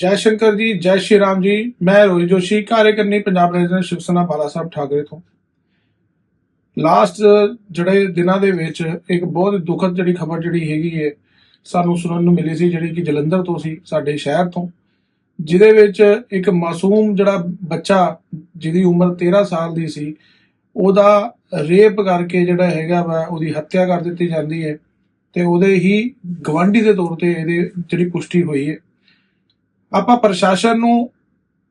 ਜੈ ਸ਼ੰਕਰ ਜੀ, ਜੈ ਸ਼੍ਰੀ ਰਾਮ ਜੀ, ਮੈਂ ਰੋਹਿਤ ਜੋਸ਼ੀ ਕਾਰਜਕਰਨੀ ਪੰਜਾਬ ਰੈਜ਼ੀਡੈਂਟ ਸ਼ਿਵ ਸੈਨਾ ਬਾਲਾ ਸਾਹਿਬ ਠਾਕਰੇ ਤੋਂ। ਲਾਸਟ ਜਿਹੜੇ ਦਿਨਾਂ ਦੇ ਵਿੱਚ ਇੱਕ ਬਹੁਤ ਦੁਖਦ ਜਿਹੜੀ ਖਬਰ ਜਿਹੜੀ ਹੈਗੀ ਹੈ ਸਾਨੂੰ ਸੁਣਨ ਨੂੰ ਮਿਲੀ ਸੀ, ਜਿਹੜੀ ਕਿ ਜਲੰਧਰ ਤੋਂ ਸੀ, ਸਾਡੇ ਸ਼ਹਿਰ ਤੋਂ, ਜਿਹਦੇ ਵਿੱਚ ਇੱਕ ਮਾਸੂਮ ਜਿਹੜਾ ਬੱਚਾ ਜਿਹਦੀ ਉਮਰ 13 ਸਾਲ ਦੀ ਸੀ, ਉਹਦਾ ਰੇਪ ਕਰਕੇ ਜਿਹੜਾ ਹੈਗਾ ਵਾ, ਉਹਦੀ ਹੱਤਿਆ ਕਰ ਦਿੱਤੀ ਜਾਂਦੀ ਹੈ ਤੇ ਉਹਦੇ ਹੀ ਗਵਾਂਢੀ ਦੇ ਤੌਰ ਤੇ ਇਹਦੇ ਜਿਹੜੀ ਪੁਸ਼ਟੀ ਹੋਈ ਹੈ ਆਪਾਂ ਪ੍ਰਸ਼ਾਸਨ ਨੂੰ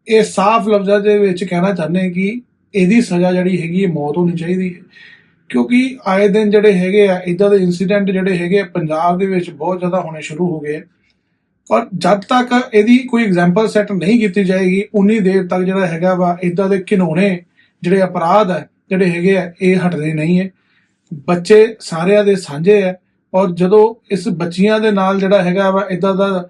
ਇਹ ਸਾਫ਼ ਲਫ਼ਜ਼ਾਂ ਦੇ ਵਿੱਚ ਕਹਿਣਾ ਚਾਹੁੰਦੇ ਹਾਂ ਕਿ ਇਹਦੀ ਸਜ਼ਾ ਜਿਹੜੀ ਹੈਗੀ ਹੈ ਮੌਤ ਹੋਣੀ ਚਾਹੀਦੀ ਹੈ। ਕਿਉਂਕਿ ਆਏ ਦਿਨ ਜਿਹੜੇ ਹੈਗੇ ਆ, ਇਦਾਂ ਦੇ ਇਨਸੀਡੈਂਟ ਜਿਹੜੇ ਹੈਗੇ ਪੰਜਾਬ ਦੇ ਵਿੱਚ ਬਹੁਤ ਜ਼ਿਆਦਾ ਹੋਣੇ ਸ਼ੁਰੂ ਹੋ ਗਏ। ਔਰ ਜਦ ਤੱਕ ਇਹਦੀ ਕੋਈ ਐਗਜ਼ਾਮਪਲ ਸੈੱਟ ਨਹੀਂ ਕੀਤੀ ਜਾਏਗੀ, ਉਨੀ ਦੇਰ ਤੱਕ ਜਿਹੜਾ ਹੈਗਾ ਵਾ, ਇਦਾਂ ਦੇ ਘਿਨੌਣੇ ਜਿਹੜੇ ਅਪਰਾਧ ਹੈ ਜਿਹੜੇ ਹੈਗੇ ਆ, ਇਹ ਹਟਦੇ ਨਹੀਂ ਹੈ। ਬੱਚੇ ਸਾਰਿਆਂ ਦੇ ਸਾਂਝੇ ਹੈ ਔਰ ਜਦੋਂ ਇਸ ਬੱਚੀਆਂ ਦੇ ਨਾਲ ਜਿਹੜਾ ਹੈਗਾ ਵਾ, ਇਦਾਂ ਦਾ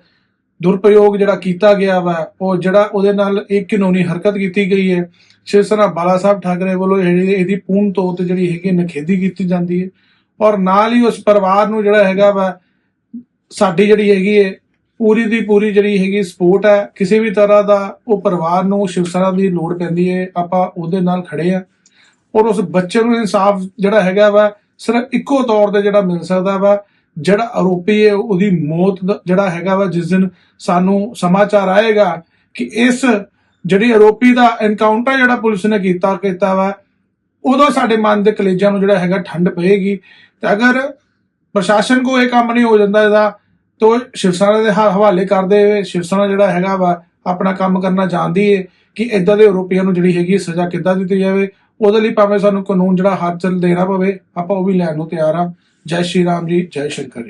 ਦੁਰਪਯੋਗ ਜਿਹੜਾ ਕੀਤਾ ਗਿਆ ਵਾ, ਉਹ ਜਿਹੜਾ ਉਹਦੇ ਨਾਲ ਇੱਕ ਕਾਨੂੰਨੀ ਹਰਕਤ ਕੀਤੀ ਗਈ ਹੈ। ਸ਼ਿਵ ਸੈਨਾ ਬਾਲਾ ਸਾਹਿਬ ਠਾਕਰੇ ਵੱਲੋਂ ਜਿਹੜੀ ਇਹਦੀ ਪੂਰਨ ਤੌਰ ਤੇ ਜਿਹੜੀ ਹੈਗੀ ਨਖੇਦੀ ਕੀਤੀ ਜਾਂਦੀ ਹੈ। ਔਰ ਨਾਲ ਹੀ ਉਸ ਪਰਿਵਾਰ ਨੂੰ ਜਿਹੜਾ ਹੈਗਾ ਵਾ, ਸਾਡੀ ਜਿਹੜੀ ਹੈਗੀ ਹੈ, ਪੂਰੀ ਦੀ ਪੂਰੀ ਜਿਹੜੀ ਹੈਗੀ ਸਪੋਰਟ ਹੈ, ਕਿਸੇ ਵੀ ਤਰ੍ਹਾਂ ਦਾ ਉਹ ਪਰਿਵਾਰ ਨੂੰ ਸ਼ਿਵ ਸੈਨਾ ਦੀ ਲੋੜ ਪੈਂਦੀ ਹੈ, ਆਪਾਂ ਉਹਦੇ ਨਾਲ ਖੜੇ ਆ ਔਰ ਉਸ ਬੱਚੇ ਨੂੰ ਇਨਸਾਫ ਜਿਹੜਾ ਹੈਗਾ ਵਾ, ਸਿਰਫ ਇੱਕੋ ਤੌਰ ਤੇ ਜਿਹੜਾ ਮਿਲ ਸਕਦਾ ਵਾ ਜਿਹੜਾ ਆਰੋਪੀ ਹੈ, ਉਹਦੀ ਮੌਤ ਦਾ ਜਿਹੜਾ ਹੈਗਾ ਵਾ, ਜਿਸ ਦਿਨ ਸਾਨੂੰ ਸਮਾਚਾਰ ਆਏਗਾ ਕਿ ਇਸ ਜਿਹੜੀ ਆਰੋਪੀ ਦਾ ਐਨਕਾਊਂਟਰ ਜਿਹੜਾ ਪੁਲਿਸ ਨੇ ਕੀਤਾ ਕੀਤਾ ਵਾ ਉਦੋਂ ਸਾਡੇ ਮਨ ਦੇ ਕਲੇਜਾਂ ਨੂੰ ਜਿਹੜਾ ਹੈਗਾ ਠੰਡ ਪਏਗੀ। ਤੇ ਅਗਰ ਪ੍ਰਸ਼ਾਸਨ ਕੋ ਇਹ ਕੰਮ ਨਹੀਂ ਹੋ ਜਾਂਦਾ ਇਹਦਾ, ਤੋ ਸ਼ਿਵ ਸੈਨਾ ਦੇ ਹਵਾਲੇ ਕਰਦੇ ਹੋਏ ਸ਼ਿਵ ਸੈਨਾ ਜਿਹੜਾ ਹੈਗਾ ਵਾ, ਆਪਣਾ ਕੰਮ ਕਰਨਾ ਜਾਣਦੀ ਹੈ ਕਿ ਇਦਾਂ ਦੇ ਆਰੋਪੀਆਂ ਨੂੰ ਜਿਹੜੀ ਹੈਗੀ ਸਜ਼ਾ ਕਿੱਦਾਂ ਦਿੱਤੀ ਜਾਵੇ, ਉਹਦੇ ਲਈ ਭਾਵੇਂ ਸਾਨੂੰ ਕਾਨੂੰਨ ਜਿਹੜਾ ਹੱਥ ਚ ਦੇਣਾ ਪਵੇ, ਆਪਾਂ ਉਹ ਵੀ ਲੈਣ ਨੂੰ ਤਿਆਰ ਆ। ਜੈ ਸ਼੍ਰੀ ਰਾਮ ਜੀ ਜੈ ਸ਼ੰਕਰ ਜੀ।